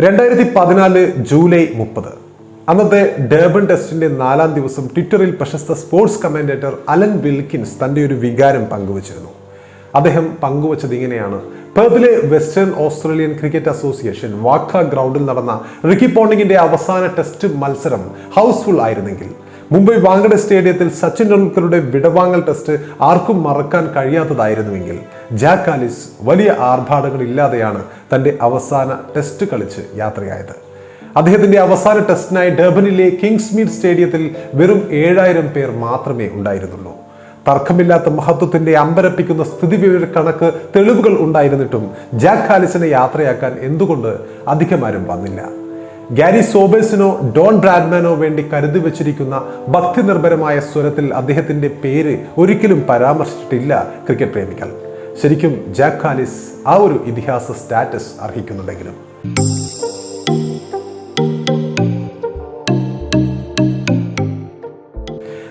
രണ്ടായിരത്തി പതിനാല് ജൂലൈ മുപ്പത്. അന്നത്തെ ഡേബൺ ടെസ്റ്റിന്റെ നാലാം ദിവസം ട്വിറ്ററിൽ പ്രശസ്ത സ്പോർട്സ് കമന്റേറ്റർ അലൻ വിൽക്കിൻസ് തന്റെ ഒരു വികാരം പങ്കുവച്ചിരുന്നു. അദ്ദേഹം പങ്കുവച്ചത് ഇങ്ങനെയാണ്. പെർത്തിലെ വെസ്റ്റേൺ ഓസ്ട്രേലിയൻ ക്രിക്കറ്റ് അസോസിയേഷൻ വാക്ക ഗ്രൗണ്ടിൽ നടന്ന റിക്കി പോണ്ടിങ്ങിന്റെ അവസാന ടെസ്റ്റ് മത്സരം ഹൗസ്ഫുൾ ആയിരുന്നെങ്കിൽ മുംബൈ വാങ്കഡെ സ്റ്റേഡിയത്തിൽ സച്ചിൻ ടെണ്ടുൽക്കറുടെ വിടവാങ്ങൽ ടെസ്റ്റ് ആർക്കും മറക്കാൻ കഴിയാത്തതായിരുന്നുവെങ്കിൽ ജാക്ക് ആലിസ് വലിയ ആർഭാടങ്ങൾ ഇല്ലാതെയാണ് തന്റെ അവസാന ടെസ്റ്റ് കളിച്ച് യാത്രയായത്. അദ്ദേഹത്തിന്റെ അവസാന ടെസ്റ്റിനായി ഡർബനിലെ കിങ്സ് മീഡ് സ്റ്റേഡിയത്തിൽ വെറും ഏഴായിരം പേർ മാത്രമേ ഉണ്ടായിരുന്നുള്ളൂ. തർക്കമില്ലാത്ത മഹത്വത്തിന്റെ അമ്പരപ്പിക്കുന്ന സ്ഥിതിവിവര കണക്ക് തെളിവുകൾ ഉണ്ടായിരുന്നിട്ടും ജാക്ക് ഹാലിസിനെ യാത്രയാക്കാൻ എന്തുകൊണ്ട് അധികമാരും വന്നില്ല? ഗാരി സോബേഴ്സിനോ ഡോൺ ബ്രാഡ്മാനോ വേണ്ടി കരുതി വച്ചിരിക്കുന്ന ഭക്തി നിർഭരമായ സ്വരത്തിൽ അദ്ദേഹത്തിന്റെ പേര് ഒരിക്കലും പരാമർശിച്ചിട്ടില്ല ക്രിക്കറ്റ് പ്രേമികൾ. ശരിക്കും ജാക്ക് ഹാലിസ് ആ ഒരു ഇതിഹാസ സ്റ്റാറ്റസ് അർഹിക്കുന്നുണ്ടെങ്കിലും.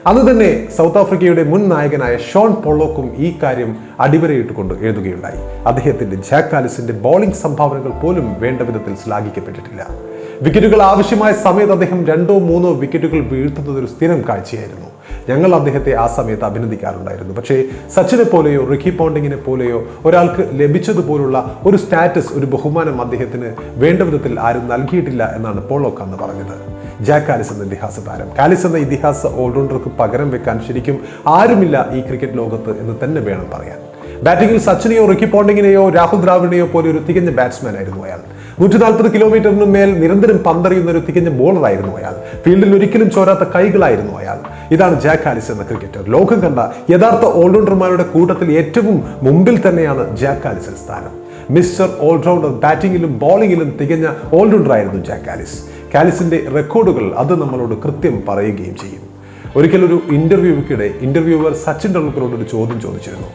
അന്ന് തന്നെ സൗത്ത് ആഫ്രിക്കയുടെ മുൻ നായകനായ ഷോൺ പൊള്ളോക്കും ഈ കാര്യം അടിവരയിട്ടുകൊണ്ട് എഴുതുകയുണ്ടായി. അദ്ദേഹത്തിന്റെ ജാക്കാലിസിന്റെ ബോളിംഗ് സംഭാവനകൾ പോലും വേണ്ട വിധത്തിൽ ശ്ലാഘിക്കപ്പെട്ടിട്ടില്ല. വിക്കറ്റുകൾ ആവശ്യമായ സമയത്ത് അദ്ദേഹം രണ്ടോ മൂന്നോ വിക്കറ്റുകൾ വീഴ്ത്തുന്നത് ഒരു സ്ഥിരം കാഴ്ചയായിരുന്നു. ഞങ്ങൾ അദ്ദേഹത്തെ ആ സമയത്ത് അഭിനന്ദിക്കാറുണ്ടായിരുന്നു. പക്ഷേ സച്ചിനെ പോലെയോ റിക്കി പോണ്ടിങ്ങിനെ പോലെയോ ഒരാൾക്ക് ലഭിച്ചതുപോലുള്ള ഒരു സ്റ്റാറ്റസ് ഒരു ബഹുമാനം അദ്ദേഹത്തിന് വേണ്ട വിധത്തിൽ ആരും നൽകിയിട്ടില്ല എന്നാണ് പോളോക്ക് അന്ന് പറഞ്ഞത്. ജാക്ക് കാലിസ് എന്ന ഇതിഹാസ താരം. കാലിസ് എന്ന ഇതിഹാസ ഓൾറൗണ്ടർക്ക് പകരം വെക്കാൻ ശരിക്കും ആരുമില്ല ഈ ക്രിക്കറ്റ് ലോകത്ത് എന്ന് തന്നെ വേണം പറയാൻ. ബാറ്റിംഗിൽ സച്ചിനെയോ റിക്കി പോണ്ടിങ്ങിനെയോ രാഹുൽ ദ്രാവിഡിനെയോ പോലെ ഒരു തികഞ്ഞ ബാറ്റ്സ്മാൻ ആയിരുന്നു അയാൾ. നൂറ്റി നാൽപ്പത് കിലോമീറ്ററിന് മേൽ നിരന്തരം പന്തറിയുന്ന ഒരു തികഞ്ഞ ബോളറായിരുന്നു അയാൾ. ഫീൽഡിൽ ഒരിക്കലും ചോരാത്ത കൈകളായിരുന്നു അയാൾ. ഇതാണ് ജാക്ക് ഹാരിസ് എന്ന ക്രിക്കറ്റർ. ലോകം കണ്ട യഥാർത്ഥ ഓൾറൗണ്ടർമാരുടെ കൂട്ടത്തിൽ ഏറ്റവും മുമ്പിൽ തന്നെയാണ് ജാക്ക് ഹാരിസ് സ്ഥാനം. മിസ്റ്റർ ഓൾറൗണ്ടർ ബാറ്റിംഗിലും ബോളിംഗിലും തികഞ്ഞ ഓൾറൗണ്ടറായിരുന്നു ജാക്ക് ഹാരിസ് കാലിസിന്റെ റെക്കോർഡുകൾ അത് നമ്മളോട് കൃത്യം പറയുകയും ചെയ്യും. ഒരിക്കൽ ഒരു ഇന്റർവ്യൂക്കിടെ ഇന്റർവ്യൂവർ സച്ചിൻ ടെണ്ടുൽക്കറോട് ഒരു ചോദ്യം ചോദിച്ചിരുന്നു.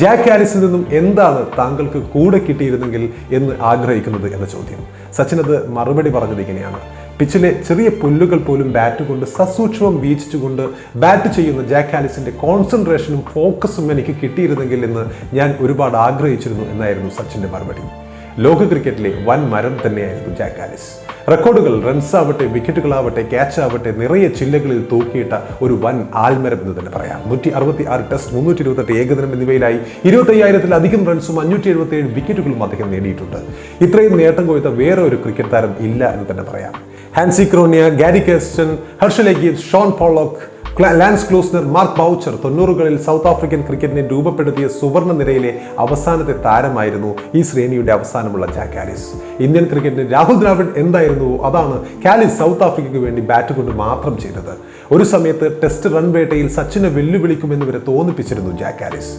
ജാക്ക് ആലിസിൽ നിന്നും എന്താണ് താങ്കൾക്ക് കൂടെ കിട്ടിയിരുന്നെങ്കിൽ എന്ന് ആഗ്രഹിക്കുന്നത് എന്ന ചോദ്യം. സച്ചിൻ അത് മറുപടി പറഞ്ഞത് ഇങ്ങനെയാണ് പിച്ചിലെ ചെറിയ പുല്ലുകൾ പോലും ബാറ്റ് കൊണ്ട് സസൂക്ഷ്മം വീക്ഷിച്ചുകൊണ്ട് ബാറ്റ് ചെയ്യുന്ന ജാക്ക് ആലിസിന്റെ കോൺസെൻട്രേഷനും ഫോക്കസും എനിക്ക് കിട്ടിയിരുന്നെങ്കിൽ എന്ന് ഞാൻ ഒരുപാട് ആഗ്രഹിച്ചിരുന്നു എന്നായിരുന്നു സച്ചിന്റെ മറുപടി. ലോക ക്രിക്കറ്റിലെ വൻ മരം തന്നെയായിരുന്നു ജാക്ക് ആലിസ്. റെക്കോർഡുകൾ റൺസ് ആവട്ടെ വിക്കറ്റുകളാവട്ടെ ക്യാച്ച് ആവട്ടെ നിറയെ ചില്ലകളിൽ തൂക്കിയിട്ട ഒരു വൻ ആൽമരം എന്ന് തന്നെ പറയാം. നൂറ്റി അറുപത്തി ആറ് ടെസ്റ്റ് മുന്നൂറ്റി ഇരുപത്തെട്ട് ഏകദിനം എന്നിവയിലായി ഇരുപത്തയ്യായിരത്തിലധികം റൺസും അഞ്ഞൂറ്റി എഴുപത്തി ഏഴ് വിക്കറ്റുകളും അദ്ദേഹം നേടിയിട്ടുണ്ട്. ഇത്രയും നേട്ടം കൊയ്ത വേറെ ഒരു ക്രിക്കറ്റ് താരം ഇല്ല എന്ന് തന്നെ പറയാം. Hansie Cronje Gary Kirsten ഹർഷലേഗീവ് Shaun Pollock Lance Klusener Mark Boucher തൊണ്ണൂറുകളിൽ സൗത്ത് ആഫ്രിക്കൻ ക്രിക്കറ്റിനെ രൂപപ്പെടുത്തിയ സുവർണ നിരയിലെ അവസാനത്തെ താരമായിരുന്നു ഈ ശ്രേണിയുടെ അവസാനമുള്ള ജാക്ക് കാലിസ് ഇന്ത്യൻ ക്രിക്കറ്റിന് രാഹുൽ ദ്രാവിഡ് എന്തായിരുന്നു? അതാണ് കാലിസ് സൗത്ത് ആഫ്രിക്കയ്ക്ക് വേണ്ടി ബാറ്റ് കൊണ്ട് മാത്രം ചെയ്തത്. ഒരു സമയത്ത് ടെസ്റ്റ് റൺ വേട്ടയിൽ സച്ചിനെ വെല്ലുവിളിക്കുമെന്ന് വരെ തോന്നിപ്പിച്ചിരുന്നു ജാക്ക് കാലിസ്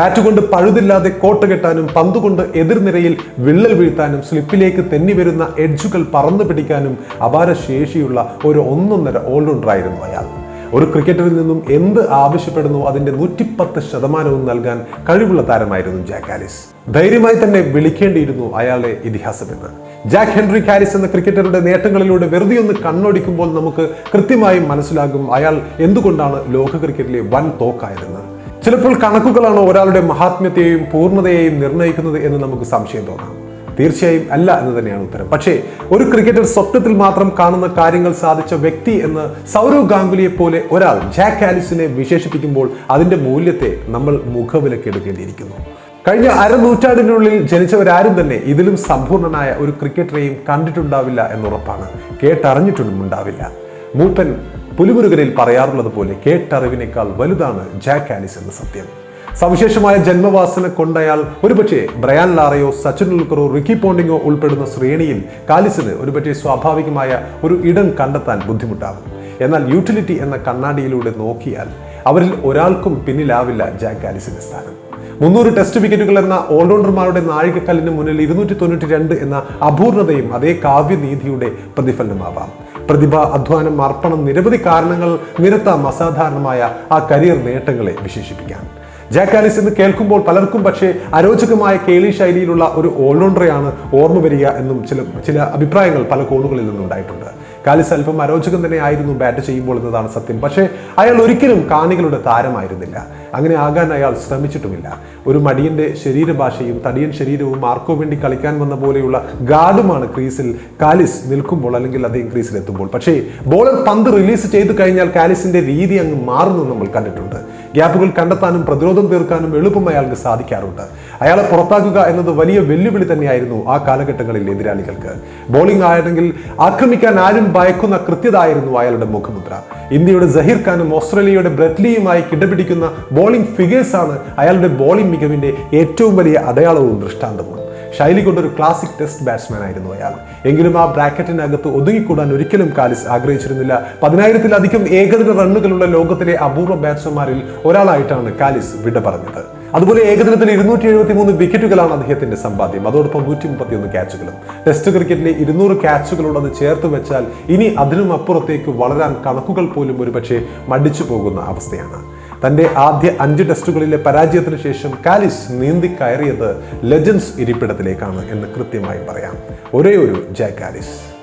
ബാറ്റ് കൊണ്ട് പഴുതില്ലാതെ കോട്ട കെട്ടാനും പന്തുകൊണ്ട് എതിർനിരയിൽ വിള്ളൽ വീഴ്ത്താനും സ്ലിപ്പിലേക്ക് തെന്നി വരുന്ന എഡ്ജുകൾ പറന്നു പിടിക്കാനും അപാര ശേഷിയുള്ള ഒരു ഒന്നൊന്നര ഓൾറൗണ്ടറായിരുന്നു അയാൾ. ഒരു ക്രിക്കറ്ററിൽ നിന്നും എന്ത് ആവശ്യപ്പെടുന്നു അതിന്റെ നൂറ്റിപ്പത്ത് ശതമാനവും നൽകാൻ കഴിവുള്ള താരമായിരുന്നു ജാക്ക് ആലിസ് ധൈര്യമായി തന്നെ വിളിക്കേണ്ടിയിരുന്നു അയാളെ ഇതിഹാസമെന്ന്. ജാക്ക് ഹെൻറി ഹാരിസ് എന്ന ക്രിക്കറ്ററുടെ നേട്ടങ്ങളിലൂടെ വെറുതെ ഒന്ന് കണ്ണോടിക്കുമ്പോൾ നമുക്ക് കൃത്യമായും മനസ്സിലാകും അയാൾ എന്തുകൊണ്ടാണ് ലോക ക്രിക്കറ്റിലെ വൻ തോക്കായതെന്ന്. ചിലപ്പോൾ കണക്കുകളാണ് ഒരാളുടെ മഹാത്മ്യത്തെയും പൂർണതയെയും നിർണയിക്കുന്നത് എന്ന് നമുക്ക് സംശയം തോന്നാം. തീർച്ചയായും അല്ല എന്ന് തന്നെയാണ് ഉത്തരം. പക്ഷേ ഒരു ക്രിക്കറ്റർ സ്വപ്നത്തിൽ മാത്രം കാണുന്ന കാര്യങ്ങൾ സാധിച്ച വ്യക്തി എന്ന് സൗരവ് ഗാംഗുലിയെ പോലെ ഒരാൾ ജാക്ക് ആലിസിനെ വിശേഷിപ്പിക്കുമ്പോൾ അതിന്റെ മൂല്യത്തെ നമ്മൾ മുഖവിലക്കെടുക്കേണ്ടിയിരിക്കുന്നു കഴിഞ്ഞ അരനൂറ്റാണ്ടിനുള്ളിൽ ജനിച്ചവരാരും തന്നെ ഇതിലും സമ്പൂർണനായ ഒരു ക്രിക്കറ്ററെയും കണ്ടിട്ടുണ്ടാവില്ല എന്നുറപ്പാണ്. കേട്ടറിഞ്ഞിട്ടൊന്നും ഉണ്ടാവില്ല മൂപ്പൻ പുലിമുരുകനിൽ പറയാറുള്ളത് പോലെ കേട്ടറിവിനേക്കാൾ വലുതാണ് ജാക്ക് ആലിസ് എന്ന സത്യം. സവിശേഷമായ ജന്മവാസന കൊണ്ടയാൾ ഒരുപക്ഷെ ബ്രയാൻ ലാറയോ സച്ചിൻ ഉൽക്കറോ റിക്കി പോണ്ടിങ്ങോ ഉൾപ്പെടുന്ന ശ്രേണിയിൽ കാലിസിന് ഒരുപക്ഷെ സ്വാഭാവികമായ ഒരു ഇടം കണ്ടെത്താൻ ബുദ്ധിമുട്ടാകും. എന്നാൽ യൂട്ടിലിറ്റി എന്ന കണ്ണാടിയിലൂടെ നോക്കിയാൽ അവരിൽ ഒരാൾക്കും പിന്നിലാവില്ല ജാക്ക് കാലിസിന്റെ സ്ഥാനം. മുന്നൂറ് ടെസ്റ്റ് വിക്കറ്റുകൾ എന്ന ഓൾറൗണ്ടർമാരുടെ നാഴികക്കല്ലിന് മുന്നിൽ ഇരുന്നൂറ്റി തൊണ്ണൂറ്റി രണ്ട് എന്ന അപൂർണതയും അതേ കാവ്യനീതിയുടെ പ്രതിഫലനമാവാം. പ്രതിഭ അധ്വാനം അർപ്പണം നിരവധി കാരണങ്ങൾ നിരത്താം അസാധാരണമായ ആ കരിയർ നേട്ടങ്ങളെ വിശേഷിപ്പിക്കാൻ. ജാക്ക് ആലിസ് എന്ന് കേൾക്കുമ്പോൾ പലർക്കും പക്ഷേ അരോചകമായ കേളി ശൈലിയിലുള്ള ഒരു ഓൾറൗണ്ടറെയാണ് ഓർമ്മ വരിക എന്നും ചില ചില അഭിപ്രായങ്ങൾ പല കോണുകളിൽ നിന്നുണ്ടായിട്ടുണ്ട്. കാലിസ് അല്പം അരോചകം തന്നെ ആയിരുന്നു ബാറ്റ് ചെയ്യുമ്പോൾ എന്നതാണ് സത്യം. പക്ഷേ അയാൾ ഒരിക്കലും കാണികളുടെ താരമായിരുന്നില്ല. അങ്ങനെ ആകാൻ അയാൾ ശ്രമിച്ചിട്ടുമില്ല. ഒരു മടിയന്റെ ശരീരഭാഷയും തടിയൻ ശരീരവും ആർക്കോ വേണ്ടി കളിക്കാൻ വന്ന പോലെയുള്ള ഗാർഡുമാണ് ക്രീസിൽ കാലിസ് നിൽക്കുമ്പോൾ അല്ലെങ്കിൽ അദ്ദേഹം ക്രീസിൽ എത്തുമ്പോൾ. പക്ഷേ ബോളർ പന്ത് റിലീസ് ചെയ്തു കഴിഞ്ഞാൽ കാലിസിന്റെ രീതി അങ്ങ് മാറുന്നു നമ്മൾ കണ്ടിട്ടുണ്ട്. ഗ്യാപ്പുകൾ കണ്ടെത്താനും പ്രതിരോധം തീർക്കാനും എളുപ്പം അയാൾക്ക് സാധിക്കാറുണ്ട്. അയാളെ പുറത്താക്കുക എന്നത് വലിയ വെല്ലുവിളി തന്നെയായിരുന്നു ആ കാലഘട്ടങ്ങളിൽ എതിരാളികൾക്ക്. ബോളിംഗ് ആയിരുന്നെങ്കിൽ ആക്രമിക്കാൻ ആരും ഭയക്കുന്ന കൃത്യതായിരുന്നു അയാളുടെ മുഖമുദ്ര. ഇന്ത്യയുടെ ജഹീർ ഖാനും ഓസ്ട്രേലിയയുടെ ബ്രെറ്റ്ലിയുമായി കിടപിടിക്കുന്ന ബോളിംഗ് ഫിഗേഴ്സ് ആണ് അയാളുടെ ബോളിംഗ് മികവിന്റെ ഏറ്റവും വലിയ അടയാളവും ദൃഷ്ടാന്തവും ശൈലി കൊണ്ടൊരു ക്ലാസിക് ടെസ്റ്റ് ബാറ്റ്സ്മാൻ ആയിരുന്നു അയാൾ. എങ്കിലും ആ ബ്രാക്കറ്റിനകത്ത് ഒതുങ്ങിക്കൂടാൻ ഒരിക്കലും കാലിസ് ആഗ്രഹിച്ചിരുന്നില്ല. പതിനായിരത്തിലധികം ഏകദിന റണ്ണുകളുള്ള ലോകത്തിലെ അപൂർവ ബാറ്റ്സ്മാരിൽ ഒരാളായിട്ടാണ് കാലിസ് വിട പറഞ്ഞത്. അതുപോലെ ഏകദിനത്തിൽ ഇരുന്നൂറ്റി എഴുപത്തി മൂന്ന് വിക്കറ്റുകളാണ് അദ്ദേഹത്തിന്റെ സമ്പാദ്യം. അതോടൊപ്പം നൂറ്റി മുപ്പത്തിയൊന്ന് ക്യാച്ചുകളും ടെസ്റ്റ് ക്രിക്കറ്റിലെ ഇരുന്നൂറ് ക്യാച്ചുകളോട് അത് ചേർത്ത് വെച്ചാൽ ഇനി അതിനും അപ്പുറത്തേക്ക് വളരാൻ കണക്കുകൾ പോലും ഒരുപക്ഷെ മടിച്ചു പോകുന്ന അവസ്ഥയാണ്. തന്റെ ആദ്യ അഞ്ച് ടെസ്റ്റുകളിലെ പരാജയത്തിന് ശേഷം കാലിസ് നീന്തി കയറിയത് ലെജൻസ് ഇരിപ്പിടത്തിലേക്കാണ് എന്ന് കൃത്യമായി പറയാം. ഒരേ ഒരു ജയ കാലിസ്.